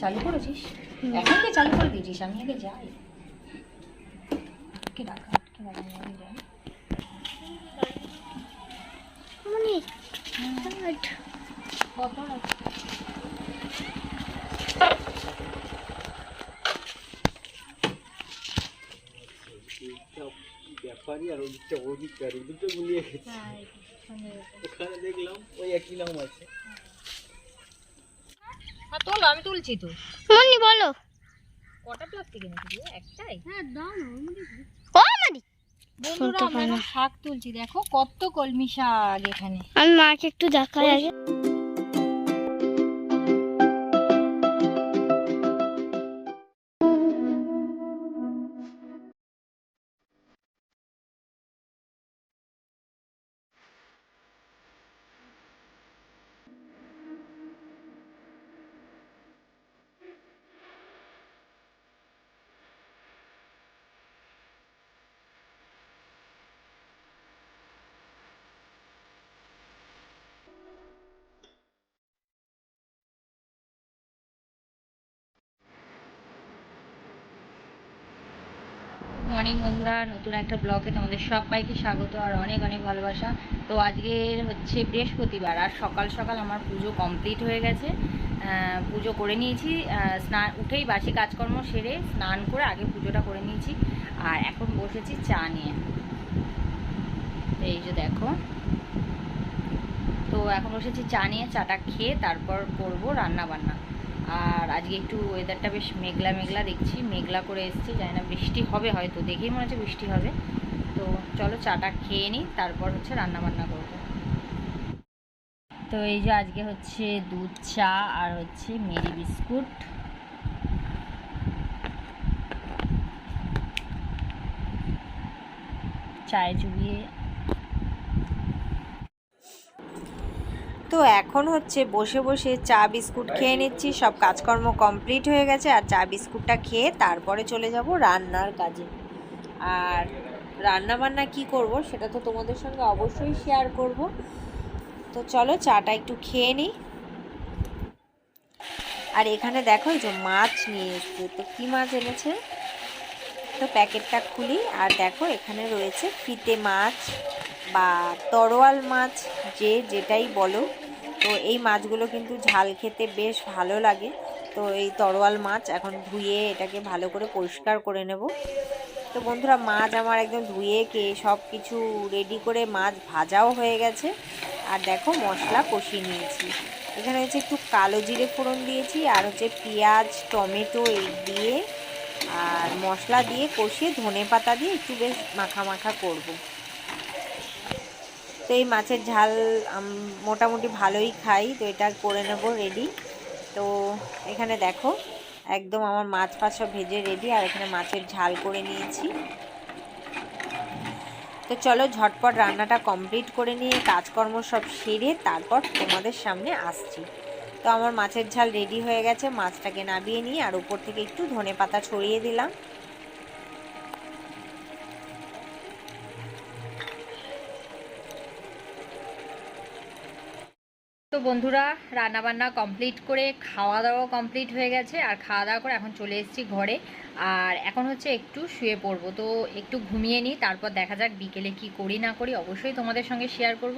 চালু করেছিস? এখন কে চালু করে দিয়েছিস আমি আগে যাই। কে আমি ব্যাপারই আর ওদিকটা ওদিকটা ওদিকটা গুলিয়ে গেছে। হ্যাঁ, গেছে। ওখানে দেখলাম ওই একই নাম আছে। হ্যাঁ তোলো আমি তুলছি তো। মনি বলো। কটা প্লাস্টিক এনেছিস একটাই? হ্যাঁ দাও ও বন্ধুরা আমরা শাক তুলছি দেখো কত কলমি শাক এখানে। আমি মাকে একটু দেখাই আগে। মর্নিং বন্ধুরা। নতুন একটা ব্লগে তোমাদের সবাইকে স্বাগত আর অনেক অনেক ভালোবাসা। তো আজকে হচ্ছে বৃহস্পতিবার আর সকাল সকাল আমার পুজো কমপ্লিট হয়ে গেছে। পুজো করে নিয়েছি। স্নান উঠেই বাসি কাজকর্ম সেরে স্নান করে আগে পুজোটা করে নিয়েছি। আর এখন বসেছি চা নিয়ে। এই যে দেখো। তো এখন বসেছি চা নিয়ে, চাটা খেয়ে তারপর করব রান্না বান্না আর আজকে একটু ওয়েদারটা বেশ মেঘলা মেঘলা দেখছি, মেঘলা করে এসছে, জানি না বৃষ্টি হবে হয়তো, দেখেই মনে হচ্ছে বৃষ্টি হবে। তো চলো চাটা খেয়ে নিই, তারপর হচ্ছে রান্না বান্না করব। তো এই যে আজকে হচ্ছে দুধ, চা আর হচ্ছে মেরি বিস্কুট। চায়ে চুবিয়ে তো এখন হচ্ছে বসে বসে চা, বিস্কুট খেয়ে নিচ্ছি, সব কাজকর্ম কমপ্লিট হয়ে গেছে আর চা, বিস্কুটটা খেয়ে তারপরে চলে যাব রান্নার কাজে। আর রান্না বান্না কি করব সেটা তো তোমাদের সঙ্গে অবশ্যই শেয়ার করব। তো চলো চাটা একটু খেয়ে নিই। আর এখানে দেখো যে মাছ নিয়ে এসছে। তো কী মাছ এনেছে? তো প্যাকেটটা খুলি। আর দেখো এখানে রয়েছে ফিতে মাছ। বা তরোয়াল মাছ যে যেটাই বলো, তো এই মাছগুলো কিন্তু ঝাল খেতে বেশ ভালো লাগে। তো এই তরোয়াল মাছ এখন ধুয়ে এটাকে ভালো করে পরিষ্কার করে নেব। তো বন্ধুরা, মাছ আমার একদম ধুয়ে কে সব কিছু রেডি করে মাছ ভাজাও হয়ে গেছে। আর দেখো, মশলা কষিয়ে নিয়েছি। এখানে হচ্ছে একটু কালো জিরে ফোড়ন দিয়েছি, আর হচ্ছে পেঁয়াজ, টমেটো এই দিয়ে, আর মশলা দিয়ে কষিয়ে ধনে পাতা দিয়ে একটু বেশ মাখা মাখা করব। তো এই মাছের ঝাল মোটামুটি ভালোই খাই, তো এটা করে নেব রেডি তো এখানে দেখো, একদম আমার মাছ ফাছ সব ভেজে রেডি আর এখানে মাছের ঝাল করে নিয়েছি। তো চলো ঝটপট রান্নাটা কমপ্লিট করে নিয়ে কাজকর্ম সব সেরে তারপর তোমাদের সামনে আসছি। তো আমার মাছের ঝাল রেডি হয়ে গেছে, মাছটাকে নাবিয়ে নিয়ে আর উপর থেকে একটু ধনে পাতা ছড়িয়ে দিলাম। তো বন্ধুরা রান্না বান্না কমপ্লিট করে খাওয়া দাওয়া কমপ্লিট হয়ে গেছে আর খাওয়া দাওয়া করে এখন চলে এসেছি ঘরে। আর এখন হচ্ছে একটু শুয়ে পড়ব। তো একটু ঘুমিয়ে নিই, তারপর দেখা যাক বিকেলে কি করি না করি অবশ্যই তোমাদের সঙ্গে শেয়ার করব।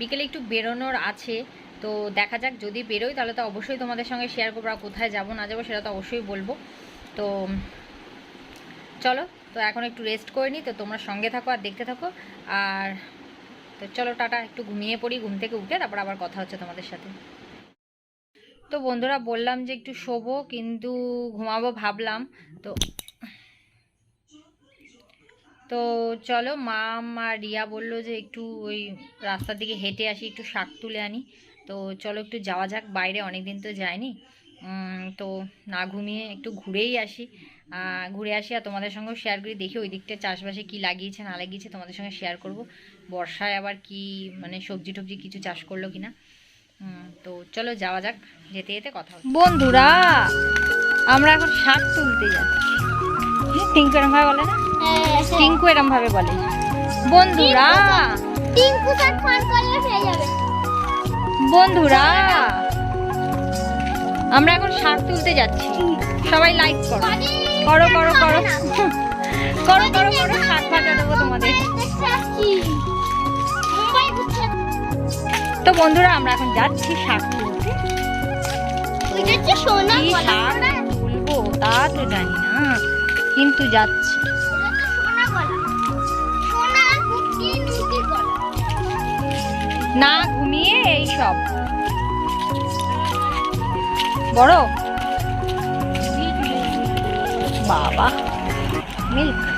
বিকেলে একটু বেরোনোর আছে, তো দেখা যাক যদি বেরোই তাহলে তো অবশ্যই তোমাদের সঙ্গে শেয়ার করব আর কোথায় যাব, না যাব সেটা তো অবশ্যই বলব। তো চলো, তো এখন একটু রেস্ট করে নিই, তো তোমরা সঙ্গে থাকো আর দেখতে থাকো। আর তো চলো টাটা, একটু ঘুমিয়ে পড়ি, ঘুম থেকে উঠে তারপর আবার কথা হচ্ছে তোমাদের সাথে। তো বন্ধুরা বললাম যে একটু শোবো, কিন্তু ঘুমাবো ভাবলাম, তো তো চলো মা আর রিয়া বলল যে একটু ওই রাস্তার দিকে হেঁটে আসি, একটু শাক তুলে আনি। তো চলো একটু যাওয়া যাক, বাইরে অনেক দিন তো যায়নি। তো না ঘুমিয়ে একটু ঘুরেই আসি। ঘুরে আসি আর তোমাদের সঙ্গেও শেয়ার করি, দেখি ওই দিকটা চাষবাসে কী লাগিয়েছে, না লাগিয়েছে তোমাদের সঙ্গে শেয়ার করব। বর্ষায় আবার কি মানে সবজি টবজি কিছু চাষ করল কিনা? তো চলো যাওয়া যাক যেতে যেতে কথা বন্ধুরা আমরা এখন শাক তুলতে যাচ্ছি। টিঙ্কু এরম ভাবে বলে না? টিঙ্কু এরম ভাবে বলে। বন্ধুরা টিঙ্কু স্যার ফোন করলে হয়ে যাবে। বন্ধুরা আমরা এখন শাক তুলতে যাচ্ছি। সবাই লাইক করো। করো করো করো। করো করো করো শাক ভাজা দেবো তোমাদের। তো বন্ধুরা আমরা এখন যাচ্ছি শাক তুলতে শাক তুলবো তা তো জানি না কিন্তু যাচ্ছি। না ঘুমিয়ে এই সব। বড়? বাবা মিল্ক।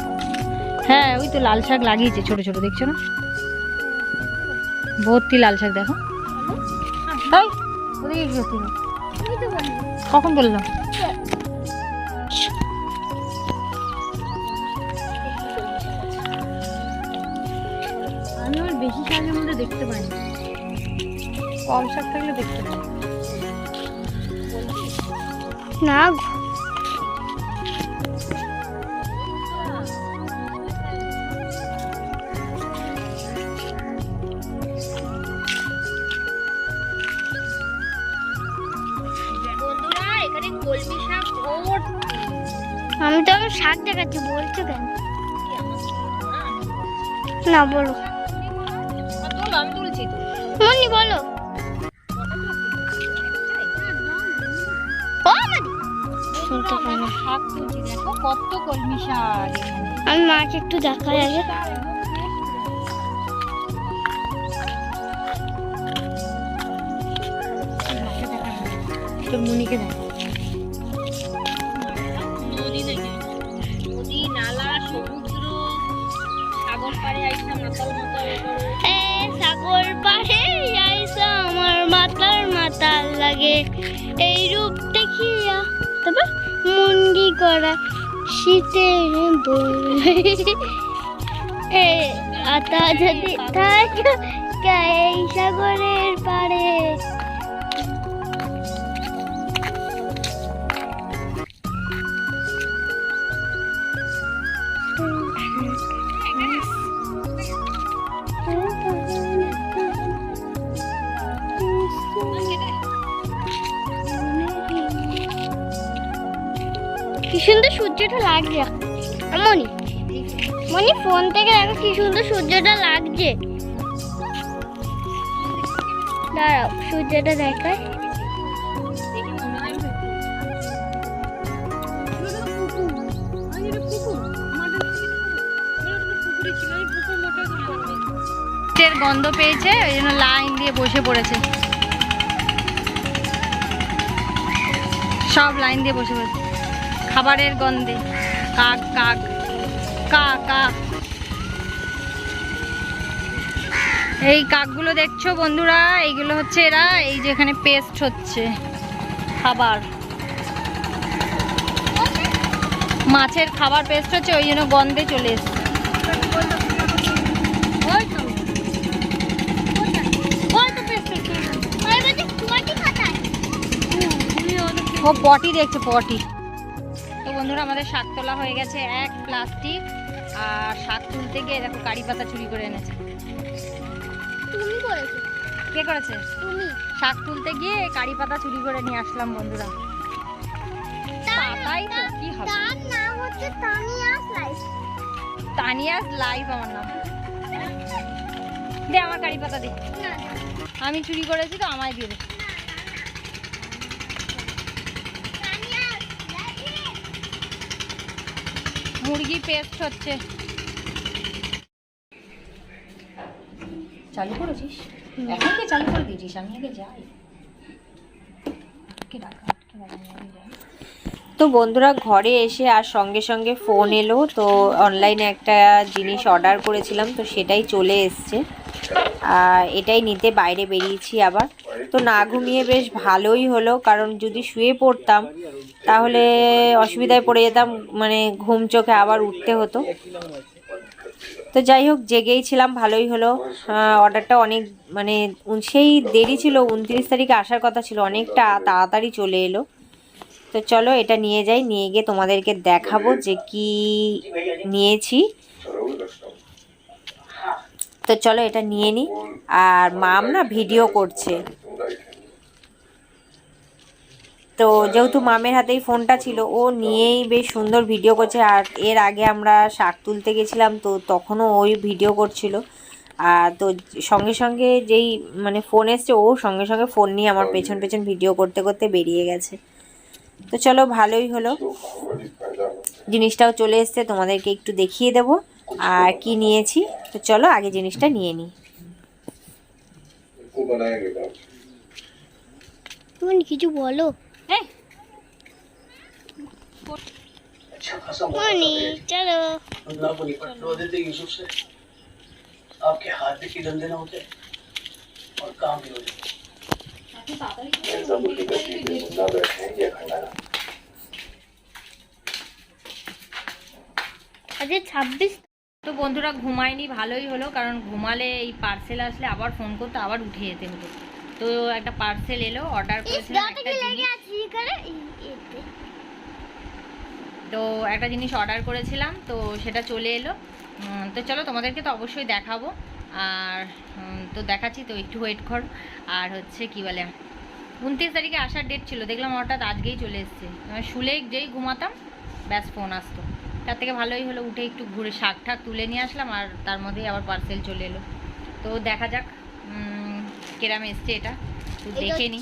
হ্যাঁ ওই তো লাল শাক লাগিয়েছে ছোট ছোট দেখছ না? ভর্তি লাল শাক দেখো। তাই ওদিকে কি কখন বললাম আমি আমার বেশি শাকের মধ্যে দেখতে পাই কম শাক থাকলে দেখতে পাই না বলছো কেন না বলো। আমি তুলছি মনি বলো শুনতে পাই না। দেখো কত কলমি শাক আমি মাকে একটু দেখাই আগে। তোর মুনিকে দেখ লাগে। এই রূপ দেখিয়া তারপর মুন্ডি করা শীতের আতা যদি থাক সাগরের পাড়ে কি সুন্দর সূর্যটা লাগছে। মনি মনি ফোন থেকে দেখো কি সুন্দর সূর্যটা লাগছে। দাঁড়াও, সূর্যটা দেখায় গন্ধ পেয়েছে, ওই জন্য লাইন দিয়ে বসে পড়েছে। সব লাইন দিয়ে বসে পড়েছে। খাবারের গন্ধে। কাক কাক কা কা। এই কাকগুলো দেখছ বন্ধুরা? এইগুলো হচ্ছে এরা এই যে এখানে পেস্ট হচ্ছে খাবার। মাছের খাবার পেস্ট হচ্ছে ওই জন্য গন্ধে চলে এসছে। ও পটি দেখছে পটি। বন্ধুরা আমাদের শাক তোলা হয়ে গেছে এক প্লাস্টিক আর শাক তুলতে গিয়ে দেখো কারি পাতা চুরি করে এনেছে। তুমি করেছ? কে করেছে? তুমি। শাক তুলতে গিয়ে কারি পাতা চুরি করে নিয়ে আসলাম বন্ধুরা। পাতাই তো কি হবে? তার নাম হচ্ছে তানিয়া স্লাইস তানিয়াস লাইভ আমার নাম। দে আমার কারি পাতা দে। আমি চুরি করেছি তো আমায় দিয়ে দে। মুরগি পেস্ট হচ্ছে। চালু করেছিস এখন কি চালু করে দিয়েছিস? আমি আগে যাই। আটকে রাখা আটকে রাখা আমি তো বন্ধুরা ঘরে এসে আর সঙ্গে সঙ্গে ফোন এলো। তো অনলাইনে একটা জিনিস অর্ডার করেছিলাম তো সেটাই চলে এসছে। আর এটাই নিতে বাইরে বেরিয়েছি আবার। তো না ঘুমিয়ে বেশ ভালোই হলো কারণ যদি শুয়ে পড়তাম তাহলে অসুবিধায় পড়ে যেতাম মানে ঘুম চোখে আবার উঠতে হতো। তো যাই হোক, জেগেই ছিলাম, ভালোই হলো। অর্ডারটা অনেক মানে সেই দেরি ছিল, উনত্রিশ তারিখে আসার কথা ছিল, অনেকটা তাড়াতাড়ি চলে এলো। তো চলো, এটা নিয়ে যাই, নিয়ে গিয়ে তোমাদেরকে দেখাবো যে কি নিয়েছি। তো চলো, এটা নিয়ে নিই আর মাম না ভিডিও করছে। তো যেহেতু মামের হাতেই ফোনটা ছিল, ও নিয়েই বেশ সুন্দর ভিডিও করছে আর এর আগে আমরা শাক তুলতে গেছিলাম তো তখনও ওই ভিডিও করছিল। আর তো সঙ্গে সঙ্গে যেই মানে ফোন এসছে, ও সঙ্গে সঙ্গে ফোন নিয়ে আমার পেছন পেছন ভিডিও করতে করতে বেরিয়ে গেছে। তো চলো ভালোই হলো। জিনিসটাও চলে এসছে, তোমাদেরকে একটু দেখিয়ে দেব আর কি নিয়েছি। তো চলো আগে জিনিসটা নিয়ে নিই। কিছু বলো। এই মনি চলো अल्लाह को निपट लो देते यूसुफ से आपके हाथ भी गंदे ना होते और काम भी हो जाते আজকে ছাব্বিশ তো বন্ধুরা ঘুমায়নি ভালোই হলো কারণ ঘুমালে এই পার্সেল আসলে আবার ফোন করতে আবার উঠে যেতে হতো তো একটা পার্সেল এলো অর্ডার করেছিলাম একটা জিনিস। তো একটা জিনিস অর্ডার করেছিলাম তো সেটা চলে এলো। তো চলো তোমাদেরকে তো অবশ্যই দেখাবো। আর তো দেখাচ্ছি তো একটু ওয়েট কর। আর হচ্ছে কি বলে উনত্রিশ তারিখে আসার ডেট ছিল দেখলাম হঠাৎ আজকেই চলে এসছে। শুলে যেই ঘুমাতাম ব্যাস ফোন আসতো। তার থেকে ভালোই হলো উঠে একটু ঘুরে শাক ঠাক তুলে নিয়ে আসলাম আর তার মধ্যেই আবার পার্সেল চলে এলো। তো দেখা যাক কেরাম এসছে এটা। তো দেখে নি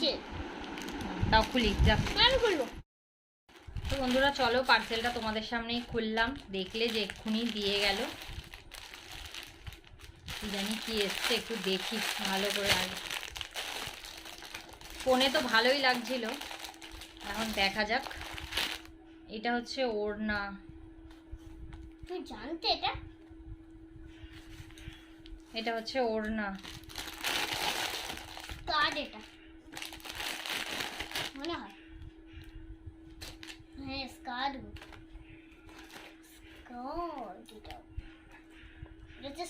তাও খুলি যা। তো বন্ধুরা চলো পার্সেলটা তোমাদের সামনেই খুললাম। দেখলে যে এক্ষুনি দিয়ে গেল। জানি কি এসছে একটু দেখি ভালো করে আগে। ফোনে তো ভালোই লাগছিল। এখন দেখা যাক। এটা হচ্ছে ওড়না। তুমি জানতে এটা? এটা হচ্ছে ওড়না। কার্ড এটা। মনে হয়। হ্যাঁ স্কার্ট এটা।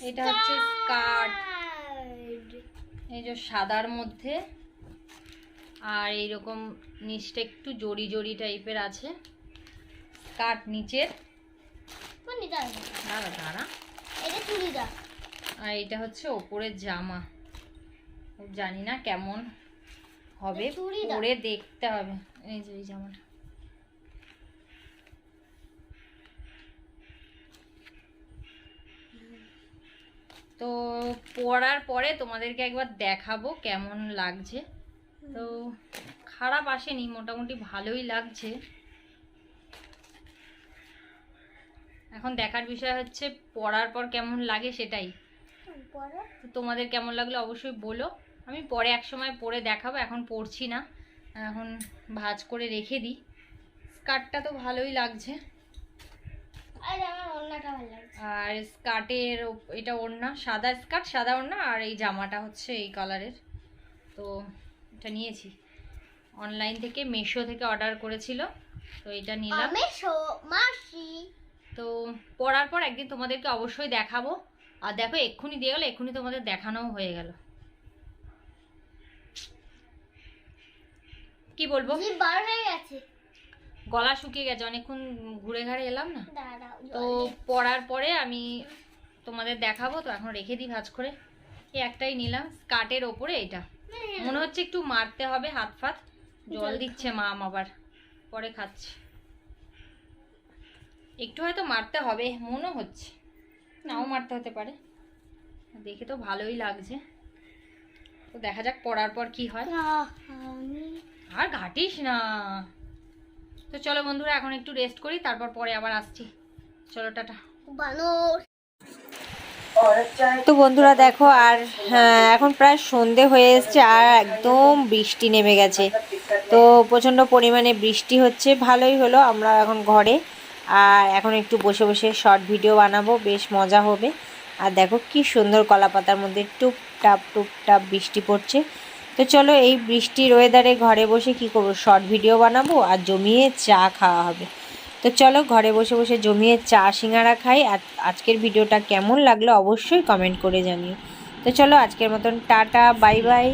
এটা হচ্ছে স্কার্ট। এই যে সাদার মধ্যে আর এইরকম নিচটা একটু জড়ি জড়ি টাইপের আছে। স্কার্ট নিচের। দাঁড়া দাঁড়া দাঁড়া। এটা চুড়িদার। আর এটা হচ্ছে ওপরের জামা। জানি না কেমন হবে। পরে দেখতে হবে। এই যে এই জামাটা। তো পরার পরে তোমাদেরকে একবার দেখাবো কেমন লাগছে। তো খারাপ আসেনি মোটামুটি ভালোই লাগছে। এখন দেখার বিষয় হচ্ছে পড়ার পর কেমন লাগে সেটাই। তোমাদের কেমন লাগল অবশ্যই বলো। আমি পরে এক সময় পরে দেখাবো এখন পরছি না। এখন ভাজ করে রেখে দিই। স্কার্টটা তো ভালোই লাগছে। আরে স্কার্টের এটা ওড়না সাদা স্কার্ট সাদা ওড়না আর এই জামাটা হচ্ছে এই কালারের। তো এটা নিয়েছি। অনলাইন থেকে মেশো থেকে অর্ডার করেছিল তো এটা নিলাম। তো পড়ার পর একদিন তোমাদেরকে অবশ্যই দেখাবো। আর দেখো এক্ষুনি দিয়ে গেলো এক্ষুনি তোমাদের দেখানোও হয়ে গেল। কি বলব? বার হয়ে গেছে। গলা শুকিয়ে গেছে অনেকক্ষণ ঘুরে ঘাড়ে এলাম না? তো পড়ার পরে আমি তোমাদের দেখাবো তো এখন রেখে দিই ভাজ করে। এই একটাই নিলাম স্কার্টের ওপরে এটা মনে হচ্ছে একটু মারতে হবে হাত ফাত। জল দিচ্ছে মা আবার। পরে খাচ্ছে। একটু হয়তো মারতে হবে মনে হচ্ছে। নাও মারতে হতে পারে। দেখে তো ভালোই লাগছে। তো দেখা যাক পড়ার পর কি হয়। আর ঘাটিস না। তো চলো বন্ধুরা এখন একটু রেস্ট করি তারপর পরে আবার আসছি। চলো টাটা। বানর। তো বন্ধুরা দেখো আর হ্যাঁ, এখন প্রায় সন্ধে হয়ে এসছে আর একদম বৃষ্টি নেমে গেছে। তো প্রচণ্ড পরিমাণে বৃষ্টি হচ্ছে ভালোই হলো আমরা এখন ঘরে। আর এখন একটু বসে বসে শর্ট ভিডিও বানাবো বেশ মজা হবে। আর দেখো কি সুন্দর কলা পাতার মধ্যে টুপটাপ টুপটাপ বৃষ্টি পড়ছে। তো চলো এই বৃষ্টির ওয়েদারে ঘরে বসে কি করব? শর্ট ভিডিও বানাবো আর জমিয়ে চা খাওয়া হবে। তো চলো ঘরে বসে বসে জমিয়ে চা, সিঙ্গারা খাই। আর আজকের ভিডিওটা কেমন লাগল অবশ্যই কমেন্ট করে জানিও। তো চলো আজকের মতন টাটা বাই বাই